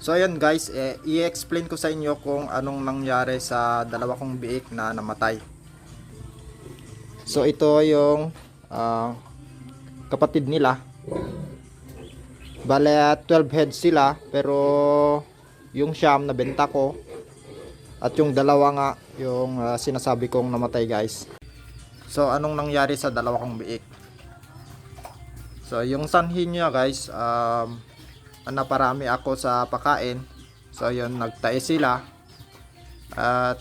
So ayun guys, eh, i-explain ko sa inyo kung anong nangyari sa dalawa kong biik na namatay. So ito yung ah, kapatid nila. Bale 12 heads sila pero yung siyam na benta ko at yung dalawa nga yung ah, sinasabi kong namatay guys. So anong nangyari sa dalawa kong biik? So yung sanhi niya guys, um, naparami ako sa pakain. So yun, nagtae sila. At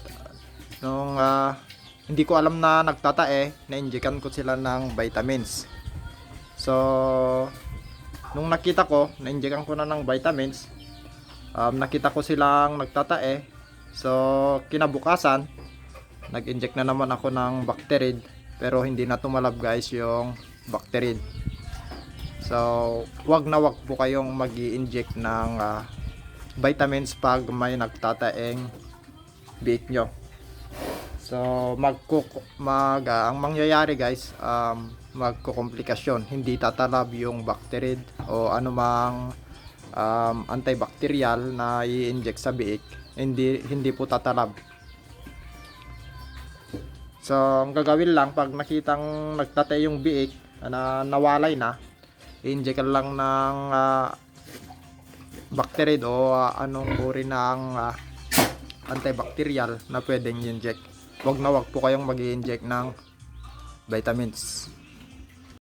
nung ah, hindi ko alam na nagtatae, na-injekan ko sila ng vitamins. So nung nakita ko, na-injekan ko na ng vitamins, um, nakita ko silang nagtatae. So kinabukasan, nag-inject na naman ako ng Bacterid pero hindi na tumalab guys yung Bacterid. So, wag na wag po kayong mag inject ng ah, vitamins pag may nagtataeng biik nyo. So, magko mag ah, ang mangyayari guys, um, magkukomplikasyon. Hindi tatalab yung bacterid o anumang um, antibacterial na i-inject sa biik. Hindi hindi po tatalab. So, ang gagawin lang pag nakitang nagtatay yung biik na nawalay na, i-inject lang ng ah, bacterid o ah, anong uri ng ah, antibacterial na pwedeng i-inject. Huwag na wag po kayong mag inject ng vitamins.